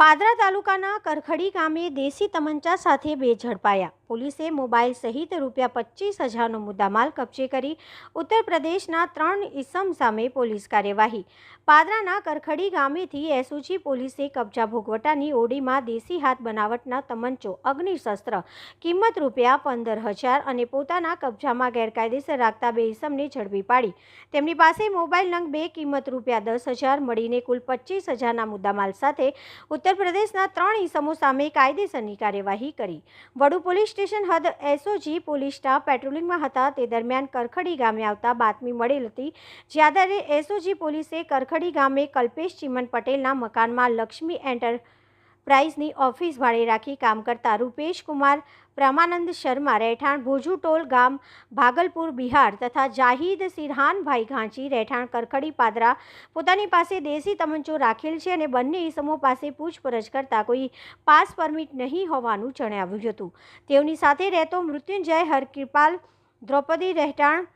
પાદરા તાલુકાના કરખડી ગામે દેશી તમંચા સાથે બે ઝડપાયા. પોલીસે મોબાઈલ સહિત રૂપિયા પચીસ હજારનો મુદ્દામાલ કબજે કરી ઉત્તર પ્રદેશના ત્રણ ઇસમ સામે પોલીસ કાર્યવાહી. પાદરાના કરખડી ગામેથી એસઓજી પોલીસે કબજા ભોગવટાની ઓડીમાં દેશી હાથ બનાવટના તમંચો, અગ્નિશસ્ત્ર, કિંમત રૂપિયા પંદર હજાર અને પોતાના કબજામાં ગેરકાયદેસર રાખતા બે ઇસમને ઝડપી પાડી. તેમની પાસે મોબાઈલ નંગ બે, કિંમત રૂપિયા દસ હજાર મળીને કુલ પચીસ હજારના મુદ્દામાલ સાથે ઉત્તર પ્રદેશના ત્રણ ઇસમો સામે કાયદેસરની કાર્યવાહી કરી. વડુ પોલીસ સ્ટેશન હદ, એસઓજી પોલીસ સ્ટાફ પેટ્રોલિંગમાં હતા. તે દરમિયાન કરખડી ગામે આવતા બાતમી મળેલ હતી. જે આધારે એસઓજી પોલીસે કરખડી ગામે કલ્પેશ ચિમન પટેલના મકાનમાં લક્ષ્મી એન્ટરપ્રાઇઝની ઓફિસ ભાડે રાખી કામ કરતા રૂપેશ કુમાર, પ્રમાનંદ શર્મા, રહેઠાણ ભોજુ ટોલ ગામ, ભાગલપુર, બિહાર તથા જાહિદ સિરહાનભાઈ ઘાંચી, રહેઠાણ કરખડી પાદરા પોતાની પાસે દેશી તમંચો રાખેલ છે અને બંને ઇસમો પાસે પૂછપરછ કરતા કોઈ પાસ પરમિટ નહીં હોવાનું જણાવ્યું હતું. તેઓની સાથે રહેતો મૃત્યુંજય હરકૃપાલ દ્રૌપદી રહેઠાણ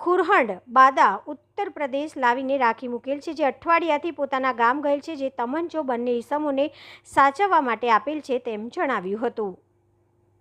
ખુરહંડ, બાદા, ઉત્તર પ્રદેશ લાવીને રાખી મૂકેલ છે. જે અઠવાડિયાથી પોતાના ગામ ગયેલ છે, જે તમંચો બંને ઈસમોને સાચવવા માટે આપેલ છે તેમ જણાવ્યું હતું.